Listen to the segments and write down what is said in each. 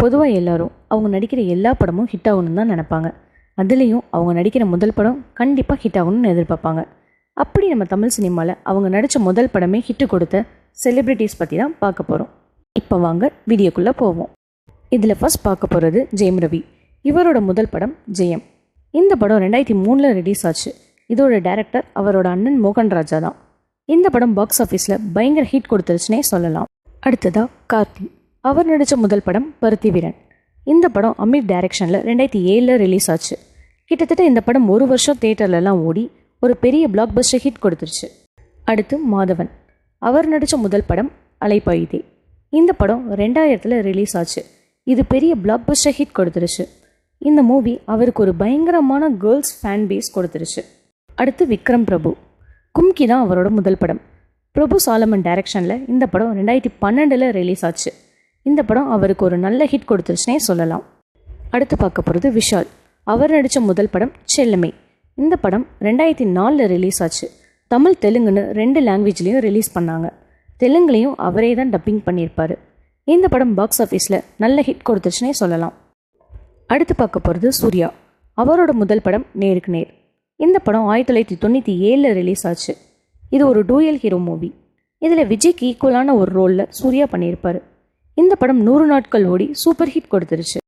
பொதுவாக எல்லாரும் அவங்க நடிக்கிற எல்லா படமும் ஹிட் ஆகணும்னு தான் நினைப்பாங்க. அதுலேயும் அவங்க நடிக்கிற முதல் படம் கண்டிப்பாக ஹிட் ஆகணும்னு எதிர்பார்ப்பாங்க. அப்படி நம்ம தமிழ் சினிமாவில் அவங்க நடித்த முதல் படமே ஹிட்டு கொடுத்த செலிப்ரிட்டிஸ் பற்றி தான் பார்க்க போகிறோம் இப்போ வாங்க வீடியோக்குள்ளே போவோம். இதில் ஃபஸ்ட் பார்க்க போகிறது ஜெயம் ரவி. இவரோட முதல் படம் ஜெயம். இந்த படம் ரெண்டாயிரத்தி மூணில் ரிலீஸ் ஆச்சு. இதோட டேரக்டர் அவரோட அண்ணன் மோகன் ராஜா தான். இந்த படம் பாக்ஸ் ஆஃபீஸில் பயங்கர ஹிட் கொடுத்துருச்சுனே சொல்லலாம். அடுத்ததாக கார்த்தி. அவர் நடித்த முதல் படம் பருத்தி வீரன் இந்த படம் அமீர் டைரக்ஷனில் ரெண்டாயிரத்தி ஏழில் ரிலீஸ் ஆச்சு. கிட்டத்தட்ட இந்த படம் ஒரு வருஷம் தேட்டர்லலாம் ஓடி ஒரு பெரிய பிளாக் பஸ்டர் ஹிட் கொடுத்துருச்சு. அடுத்து மாதவன். அவர் நடித்த முதல் படம் அலைப்பாயுதே இந்த படம் ரெண்டாயிரத்தில் ரிலீஸ் ஆச்சு. இது பெரிய பிளாக் பஸ்டர் ஹிட் கொடுத்துருச்சு. இந்த மூவி அவருக்கு ஒரு பயங்கரமான கேர்ள்ஸ் ஃபேன் பேஸ் கொடுத்துருச்சு. அடுத்து விக்ரம் பிரபு. கும்கி தான் அவரோட முதல் படம். பிரபு சாலமன் டைரக்ஷனில் இந்த படம் ரெண்டாயிரத்தி பன்னெண்டில் ரிலீஸ் ஆச்சு. இந்த படம் அவருக்கு ஒரு நல்ல ஹிட் கொடுத்துருச்சுனே சொல்லலாம். அடுத்து பார்க்க போகிறது விஷால். அவர் நடித்த முதல் படம் செல்லமை. இந்த படம் ரெண்டாயிரத்தி நாலில் ரிலீஸ் ஆச்சு. தமிழ் தெலுங்குன்னு ரெண்டு லாங்குவேஜ்லேயும் ரிலீஸ் பண்ணாங்க. தெலுங்குலேயும் அவரே தான் டப்பிங் பண்ணியிருப்பார். இந்த படம் பாக்ஸ் ஆஃபீஸில் நல்ல ஹிட் கொடுத்துருச்சுனே சொல்லலாம். அடுத்து பார்க்க போகிறது சூர்யா. அவரோட முதல் படம் நேருக்கு நேர். இந்த படம் ஆயிரத்தி தொள்ளாயிரத்தி தொண்ணூற்றி ஏழில் ரிலீஸ் ஆச்சு. இது ஒரு டூயல் ஹீரோ மூவி இதில் விஜய்க்கு ஈக்குவலான ஒரு ரோலில் சூர்யா பண்ணியிருப்பார். இந்த படம் நூறு நாட்கள் ஓடி சூப்பர் ஹிட் கொடுத்துருச்சு.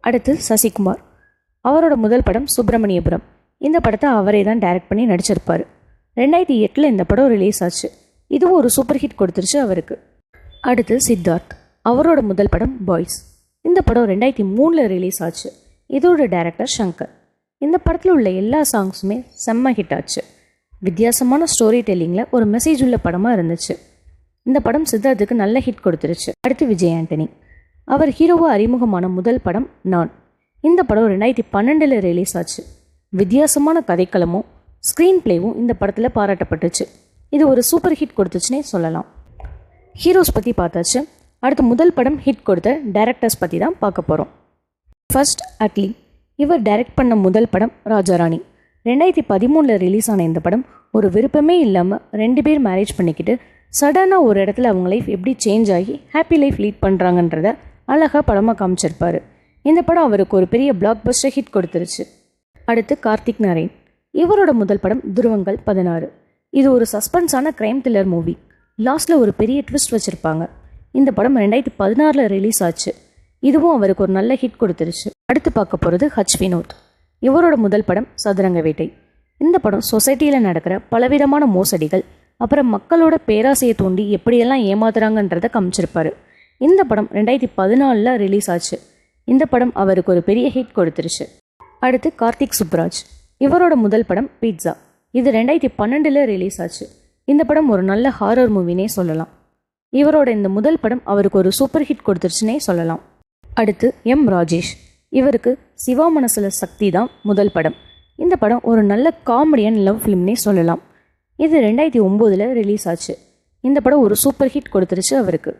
அடுத்து சசிகுமார். அவரோட முதல் படம் சுப்பிரமணியபுரம். இந்த படத்தை அவரே தான் டைரக்ட் பண்ணி நடிச்சிருப்பார். ரெண்டாயிரத்தி எட்டில் இந்த படம் ரிலீஸ் ஆச்சு. இதுவும் ஒரு சூப்பர் ஹிட் கொடுத்துருச்சு அவருக்கு. அடுத்து சித்தார்த். அவரோட முதல் படம் பாய்ஸ் இந்த படம் ரெண்டாயிரத்தி மூணில் ரிலீஸ் ஆச்சு. இதோட டைரக்டர் சங்கர். இந்த படத்தில் உள்ள எல்லா சாங்ஸுமே செம்ம ஹிட் ஆச்சு. வித்தியாசமான ஸ்டோரி டெல்லிங்கில் ஒரு மெசேஜ் உள்ள படமாக இருந்துச்சு. இந்த படம் சித்தார்த்துக்கு நல்ல ஹிட் கொடுத்துருச்சு. அடுத்து விஜய் ஆண்டனி. அவர் ஹீரோவாக அறிமுகமான முதல் படம் நான். இந்த படம் ரெண்டாயிரத்தி பன்னெண்டில் ரிலீஸ் ஆச்சு. வித்தியாசமான கதைக்களமும் ஸ்க்ரீன் பிளேவும் இந்த படத்தில் பாராட்டப்பட்டுச்சு. இது ஒரு சூப்பர் ஹிட் கொடுத்துச்சுன்னே சொல்லலாம். ஹீரோஸ் பற்றி பார்த்தாச்சு. அடுத்து முதல் படம் ஹிட் கொடுத்த டேரக்டர்ஸ் பற்றி தான் பார்க்க போகிறோம் ஃபர்ஸ்ட் அட்லி இவர் டைரக்ட் பண்ண முதல் படம் ராஜாராணி. ரெண்டாயிரத்தி பதிமூணில் ரிலீஸ் ஆன இந்த படம் ஒரு விருப்பமே இல்லாமல் ரெண்டு பேர் மேரேஜ் பண்ணிக்கிட்டு சடனாக ஒரு இடத்துல அவங்க லைஃப் எப்படி சேஞ்ச் ஆகி ஹாப்பி லைஃப் லீட் பண்ணுறாங்கன்றத அழகாக படமாக காமிச்சிருப்பார். இந்த படம் அவருக்கு ஒரு பெரிய பிளாக் பஸ்டர் ஹிட் கொடுத்துருச்சு. அடுத்து கார்த்திக் நரேன் இவரோட முதல் படம் துருவங்கள் பதினாறு. இது ஒரு சஸ்பென்ஸான க்ரைம் த்ரில்லர் மூவி லாஸ்ட்டில் ஒரு பெரிய ட்விஸ்ட் வச்சுருப்பாங்க. இந்த படம் ரெண்டாயிரத்தி பதினாறில் ரிலீஸ் ஆச்சு. இதுவும் அவருக்கு ஒரு நல்ல ஹிட் கொடுத்துருச்சு. அடுத்து பார்க்க போகிறது ஹச் வினோத். இவரோட முதல் படம் சதுரங்க வேட்டை. இந்த படம் சொசைட்டியில் நடக்கிற பலவிதமான மோசடிகள் அப்புறம் மக்களோட பேராசையை தூண்டி எப்படியெல்லாம் ஏமாத்துறாங்கன்றதை காமிச்சிருப்பாரு. இந்த படம் ரெண்டாயிரத்தி பதினாலில் ரிலீஸ் ஆச்சு. இந்த படம் அவருக்கு ஒரு பெரிய ஹிட் கொடுத்துருச்சு. அடுத்து கார்த்திக் சுப்ராஜ். இவரோட முதல் படம் பீட்சா இது ரெண்டாயிரத்தி பன்னெண்டில் ரிலீஸ் ஆச்சு. இந்த படம் ஒரு நல்ல ஹாரர் மூவினே சொல்லலாம். இவரோட இந்த முதல் படம் அவருக்கு ஒரு சூப்பர் ஹிட் கொடுத்துருச்சுனே சொல்லலாம். அடுத்து எம் ராஜேஷ். இவருக்கு சிவா மனசில் சக்தி தான் முதல் படம். இந்த படம் ஒரு நல்ல காமெடியன் லவ் ஃபிலிம்னே சொல்லலாம். இது ரெண்டாயிரத்தி ஒம்போதில் ரிலீஸ் ஆச்சு. இந்த படம் ஒரு சூப்பர் ஹிட் கொடுத்துருச்சு அவருக்கு.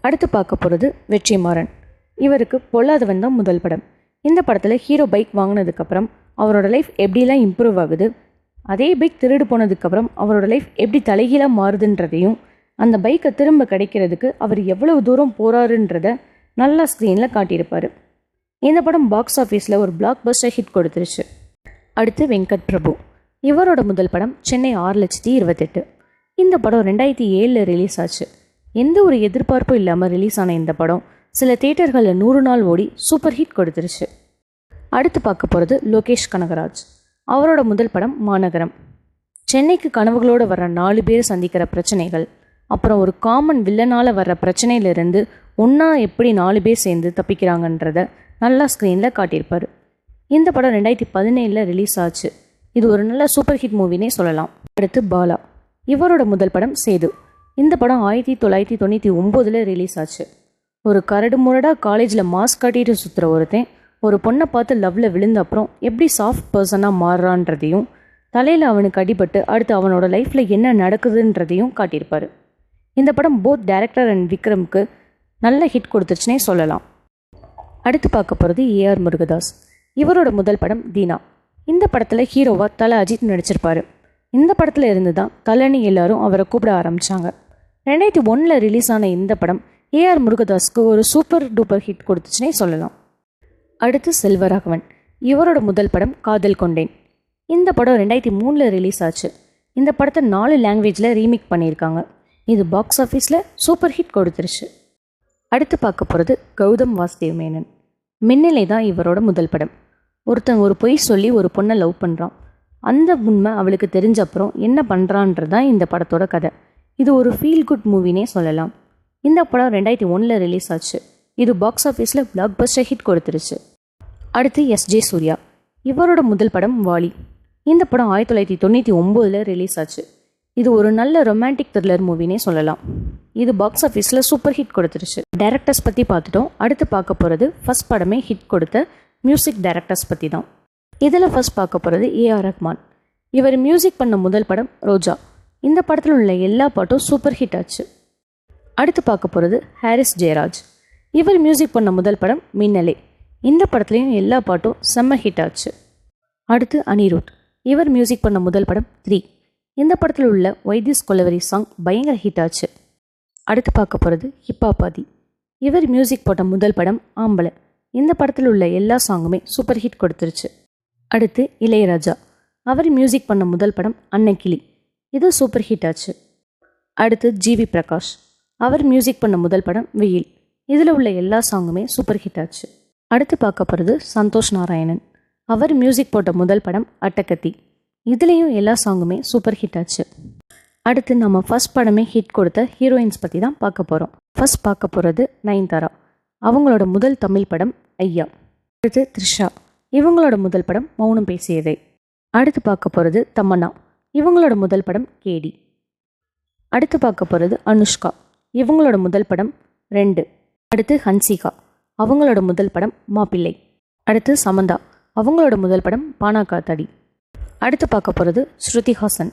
அடுத்து பார்க்க போகிறது வெற்றிமாறன். இவருக்கு பொல்லாதவன் தான் முதல் படம். இந்த படத்தில் ஹீரோ பைக் வாங்கினதுக்கப்புறம் அவரோட லைஃப் எப்படிலாம் இம்ப்ரூவ் ஆகுது அதே பைக் திருடு போனதுக்கப்புறம் அவரோட லைஃப் எப்படி தலைகீழாக மாறுதுன்றதையும் அந்த பைக்கை திரும்ப கிடைக்கிறதுக்கு அவர் எவ்வளவு தூரம் போகிறாருன்றத நல்லா ஸ்க்ரீனில் காட்டியிருப்பார். இந்த படம் பாக்ஸ் ஆஃபீஸில் ஒரு பிளாக் பஸ்டர் ஹிட் கொடுத்துருச்சு. அடுத்து வெங்கட் பிரபு இவரோட முதல் படம் சென்னை ஆறு லட்சத்தி இருபத்தெட்டு. இந்த படம் ரெண்டாயிரத்தி ஏழில் ரிலீஸ் ஆச்சு. எந்த ஒரு எதிர்பார்ப்பும் இல்லாமல் ரிலீஸ் ஆன இந்த படம் சில தேட்டர்களில் நூறு நாள் ஓடி சூப்பர் ஹிட் கொடுத்துருச்சு. அடுத்து பார்க்க போகிறது லோகேஷ் கனகராஜ். அவரோட முதல் படம் மாநகரம். சென்னைக்கு கனவுகளோடு வர்ற நாலு பேர் சந்திக்கிற பிரச்சனைகள் அப்புறம் ஒரு காமன் வில்லனால் வர்ற பிரச்சனையிலிருந்து ஒன்றா எப்படி நாலு பேர் சேர்ந்து தப்பிக்கிறாங்கன்றத நல்லா ஸ்க்ரீனில் காட்டியிருப்பார். இந்த படம் ரெண்டாயிரத்தி பதினேழில் ரிலீஸ் ஆச்சு. இது ஒரு நல்ல சூப்பர் ஹிட் மூவினே சொல்லலாம். அடுத்து பாலா. இவரோட முதல் படம் சேது. இந்த படம் ஆயிரத்தி தொள்ளாயிரத்தி தொண்ணூற்றி ஒம்போதில் ரிலீஸ் ஆச்சு. ஒரு கரடு முரடாக காலேஜில் மாஸ்க் காட்டிட்டு சுற்றுற ஒருத்தன் ஒரு பொண்ணை பார்த்து லவ்வில் விழுந்த அப்புறம் எப்படி சாஃப்ட் பர்சனாக மாறுறான்றதையும் தலையில் அவனுக்கு அடிபட்டு அடுத்து அவனோட லைஃப்பில் என்ன நடக்குதுன்றதையும் காட்டியிருப்பார். இந்த படம் போத் டேரக்டர் அண்ட் விக்ரம்க்கு நல்ல ஹிட் கொடுத்துச்சுனே சொல்லலாம். அடுத்து பார்க்க போகிறது ஏஆர் முருகதாஸ். இவரோட முதல் படம் தீனா. இந்த படத்தில் ஹீரோவாக தல அஜித் நடிச்சிருப்பார். இந்த படத்தில் இருந்து தான் கல்யாணி எல்லாரும் அவரை கூப்பிட ஆரம்பித்தாங்க ரெண்டாயிரத்தி ஒன்றில் ரிலீஸ் ஆன இந்த படம் ஏஆர் முருகதாஸ்க்கு ஒரு சூப்பர் டூப்பர் ஹிட் கொடுத்துச்சுனே சொல்லலாம். அடுத்து செல்வராகவன். இவரோட முதல் படம் காதல் கொண்டேன். இந்த படம் ரெண்டாயிரத்தி மூணில் ரிலீஸ் ஆச்சு. இந்த படத்தை நாலு லாங்குவேஜில் ரீமேக் பண்ணியிருக்காங்க. இது பாக்ஸ் ஆஃபீஸில் சூப்பர் ஹிட் கொடுத்துருச்சு. அடுத்து பார்க்க போகிறது கௌதம் வாசுதேவ் மேனன். மின்னலை தான் இவரோட முதல் படம். ஒருத்தன் ஒரு பொய் சொல்லி ஒரு பொண்ணை லவ் பண்ணுறான் அந்த உண்மை அவளுக்கு தெரிஞ்ச அப்புறம் என்ன பண்ணுறான்றது தான் இந்த படத்தோட கதை. இது ஒரு ஃபீல் குட் மூவினே சொல்லலாம். இந்த படம் ரெண்டாயிரத்தி ஒன்றில் ரிலீஸ் ஆச்சு. இது பாக்ஸ் ஆஃபீஸில் பிளாக் பஸ்டர் ஹிட் கொடுத்துருச்சு. அடுத்து எஸ் ஜே சூர்யா இவரோட முதல் படம் வாலி இந்த படம் ஆயிரத்தி தொள்ளாயிரத்தி தொண்ணூற்றி ஒம்போதில் ரிலீஸ் ஆச்சு. இது ஒரு நல்ல ரொமான்டிக் த்ரில்லர் மூவினே சொல்லலாம். இது பாக்ஸ் ஆஃபீஸில் சூப்பர் ஹிட் கொடுத்துருச்சு. டேரக்டர்ஸ் பற்றி பார்த்துட்டோம். அடுத்து பார்க்க போகிறது ஃபஸ்ட் படமே ஹிட் கொடுத்த மியூசிக் டைரக்டர்ஸ் பற்றி தான். இதில் ஃபர்ஸ்ட் பார்க்க போகிறது ஏஆர் ரஹ்மான் இவர் மியூசிக் பண்ண முதல் படம் ரோஜா. இந்த படத்தில் உள்ள எல்லா பாட்டும் சூப்பர் ஹிட் ஆச்சு. அடுத்து பார்க்க போகிறது ஹாரிஸ் ஜெயராஜ். இவர் மியூசிக் பண்ண முதல் படம் மின்னலே. இந்த படத்துலையும் எல்லா பாட்டும் செம்ம ஹிட் ஆச்சு. அடுத்து அனிருத். இவர் மியூசிக் பண்ண முதல் படம் த்ரீ இந்த படத்தில் உள்ள வைத்தியஸ் கொலவரி சாங் பயங்கர ஹிட் ஆச்சு. அடுத்து பார்க்க போகிறது ஹிப்பாபாதி இவர் மியூசிக் போட்ட முதல் படம் ஆம்பளை. இந்த படத்தில் உள்ள எல்லா சாங்குமே சூப்பர் ஹிட் கொடுத்துருச்சு. அடுத்து இளையராஜா. அவர் மியூசிக் பண்ண முதல் படம் அன்னக்கிளி. இது சூப்பர் ஹிட் ஆச்சு. அடுத்து ஜிவி பிரகாஷ். அவர் மியூசிக் பண்ண முதல் படம் வெயில். இதில் உள்ள எல்லா சாங்குமே சூப்பர் ஹிட் ஆச்சு. அடுத்து பார்க்க போகிறது சந்தோஷ் நாராயணன். அவர் மியூசிக் போட்ட முதல் படம் அட்டகத்தி. இதுலேயும் எல்லா சாங்குமே சூப்பர் ஹிட் ஆச்சு. அடுத்து நம்ம ஃபர்ஸ்ட் படமே ஹிட் கொடுத்த ஹீரோயின்ஸ் பற்றி தான் பார்க்க போகிறோம் ஃபர்ஸ்ட் பார்க்க போகிறது நயன்தாரா. அவங்களோட முதல் தமிழ் படம் ஐயா. அடுத்து த்ரிஷா. இவங்களோட முதல் படம் மௌனம் பேசியதை. அடுத்து பார்க்க போகிறது தமன்னா. இவங்களோட முதல் படம் கேடி. அடுத்து பார்க்க போகிறது அனுஷ்கா. இவங்களோட முதல் படம் ரெண்டு. அடுத்து ஹன்சிகா. அவங்களோட முதல் படம் மாப்பிள்ளை. அடுத்து சமந்தா. அவங்களோட முதல் படம் பானாக்கா தடி. அடுத்து பார்க்க போகிறது ஸ்ருதி ஹாசன்.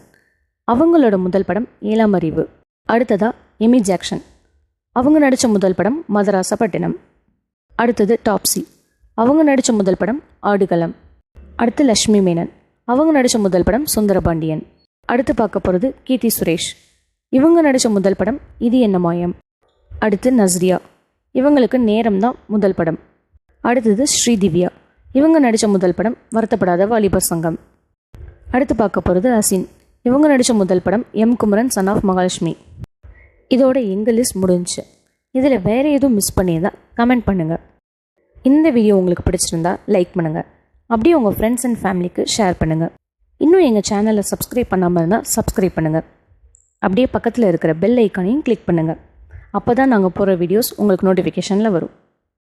அவங்களோட முதல் படம் ஏழாம் அறிவு. அடுத்ததா எமி ஜாக்சன். அவங்க நடித்த முதல் படம் மதராசப்பட்டினம். அடுத்தது டாப்ஸி அவங்க நடித்த முதல் படம் ஆடுகளம். அடுத்து லக்ஷ்மி மேனன். அவங்க நடித்த முதல் படம் சுந்தரபாண்டியன். அடுத்து பார்க்க போகிறது கீர்த்தி சுரேஷ். இவங்க நடித்த முதல் படம் இது என்ன மாயம்? அடுத்து நஸ்ரியா. இவங்களுக்கு நேரம் தான் முதல் படம். அடுத்தது ஸ்ரீதிவ்யா. இவங்க நடித்த முதல் படம் வருத்தப்படாத வாலிபர் சங்கம். அடுத்து பார்க்க போகிறது அசின். இவங்க நடித்த முதல் படம் M Kumaran son of Mahalakshmi இதோட எங்கள் லிஸ்ட் முடிஞ்சு இதில் வேறு எதுவும் மிஸ் பண்ணியிருந்தால் கமெண்ட் பண்ணுங்கள் இந்த வீடியோ உங்களுக்கு பிடிச்சிருந்தா லைக் பண்ணுங்கள் அப்படியே உங்கள் ஃப்ரெண்ட்ஸ் அண்ட் ஃபேமிலிக்கு ஷேர் பண்ணுங்கள் இன்னும் எங்கள் சேனலை சப்ஸ்கிரைப் பண்ணாமல் இருந்தால் சப்ஸ்கிரைப் பண்ணுங்கள் அப்படியே பக்கத்தில் இருக்கிற பெல் ஐக்கானையும் கிளிக் பண்ணுங்கள் அப்போ தான் நாங்கள் போகிற வீடியோஸ் உங்களுக்கு நோட்டிஃபிகேஷனில் வரும்.